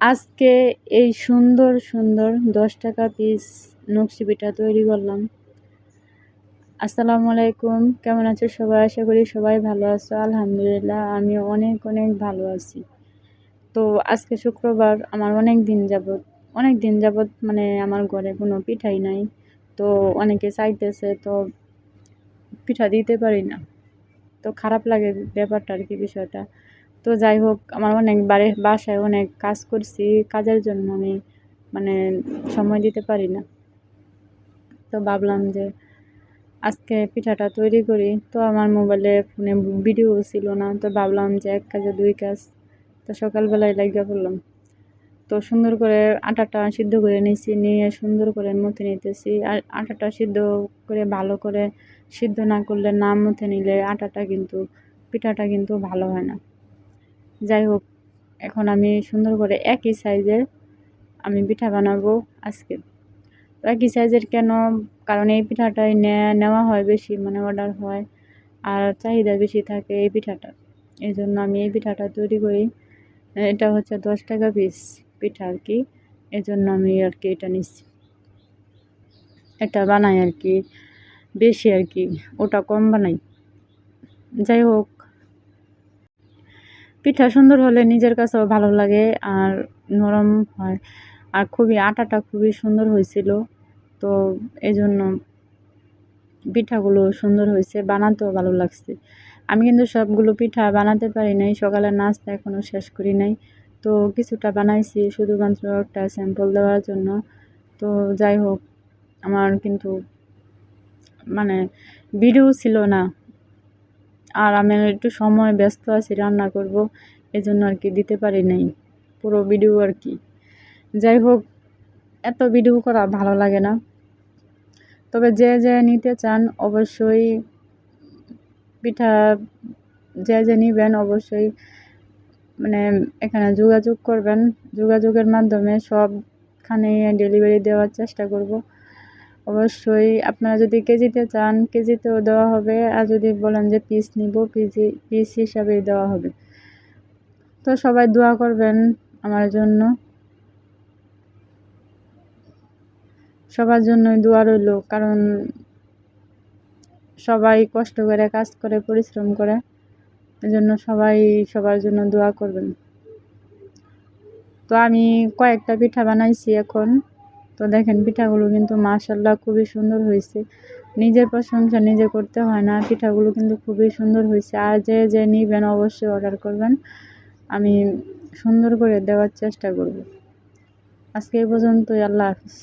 আজকে এই সুন্দর সুন্দর দশ টাকা পিস নকশি পিঠা তৈরি করলাম। আসসালামু আলাইকুম, কেমন আছো সবাই? আশা করি সবাই ভালো আছো। আলহামদুলিল্লাহ আমি অনেক অনেক ভালো আছি। তো আজকে শুক্রবার, আমার অনেক দিন যাবত অনেক দিন যাবত মানে আমার ঘরে কোনো পিঠাই নাই। তো অনেকে চাইতেছে, তো পিঠা দিতে পারি না। তো খারাপ লাগে ব্যাপারটা আর কি, বিষয়টা। তো যাই হোক আমার অনেক বাড়ির বাসায় অনেক কাজ করছি, কাজের জন্য আমি মানে সময় দিতে পারি না। তো ভাবলাম যে আজকে পিঠাটা তৈরি করি, তো আমার মোবাইলে ফোনে ভিডিও ছিল না, তো ভাবলাম যে এক কাজে দুই কাজ। তো সকালবেলায় লাগিয়ে পড়লাম। তো সুন্দর করে আটাটা সিদ্ধ করে নিয়েছি, নিয়ে সুন্দর করে মথে নিতেছি। আর আটাটা সিদ্ধ করে ভালো করে সিদ্ধ না করলে না মথে নিলে আটাটা কিন্তু, পিঠাটা কিন্তু ভালো হয় না। যাই হোক, এখন আমি সুন্দর করে একই সাইজের আমি পিঠা বানাবো আজকে। একই সাইজের কেন? কারণ এই পিঠাটাই নেওয়া হয় বেশি মানে অর্ডার হয় আর চাহিদা বেশি থাকে এই পিঠাটা এই জন্য আমি এই পিঠাটা তৈরি করি। এটা হচ্ছে দশ টাকা পিস পিঠা আর কি। এই জন্য আমি আর কি এটা নিচ্ছি। এটা বানাই আর কি, বেশি আর কি, ওটা কম বানাই। যাই হোক পিঠা সুন্দর হলে নিজের কাছেও ভালো লাগে আর নরম হয়। আর খুবই আটাটা খুবই সুন্দর হয়েছিল। তো এই জন্য পিঠাগুলো সুন্দর হয়েছে, বানাতেও ভালো লাগছে। আমি কিন্তু সবগুলো পিঠা বানাতে পারি নাই, সকালের নাস্তা এখনও শেষ করি নাই। তো কিছুটা বানাইছি, শুধুমাত্র একটা স্যাম্পল দেওয়ার জন্য। তো যাই হোক, আমার কিন্তু মানে ভিডিও ছিল না। আর আমি একটু সময় ব্যস্ত আছি, রান্না করব, এজন্য আর কি দিতে পারি নাই, পুরো ভিডিও আর কি। যাই হোক, এত ভিডিও করা ভালো লাগে না। তবে যে যে নিতে চান অবশ্যই পিঠা, যে যে নিবেন অবশ্যই মানে এখানে যোগাযোগ করবেন। যোগাযোগের মাধ্যমে সবখানে ডেলিভারি দেওয়ার চেষ্টা করব। অবশ্যই আপনারা যদি কেজিতে চান কেজিতেও দেওয়া হবে। আর যদি বলেন যে পিস নিব পিজি পিস হিসাবেই দেওয়া হবে। তো সবাই দোয়া করবেন আমার জন্য। সবার জন্যই দোয়া রইল, কারণ সবাই কষ্ট করে, কাজ করে, পরিশ্রম করে, এজন্য সবাই সবার জন্য দোয়া করবেন। তো আমি কয়েকটা পিঠা বানাইছি এখন। তো দেখেন পিঠাগুলো কিন্তু মাশাল্লাহ খুবই সুন্দর হয়েছে। নিজের প্রশংসা নিজে করতে হয় না, পিঠাগুলো কিন্তু খুবই সুন্দর হয়েছে। আর যে যে নিবেন অবশ্যই অর্ডার করবেন। আমি সুন্দর করে দেওয়ার চেষ্টা করব। আজকে এই পর্যন্তই, আল্লাহ হাফিজ।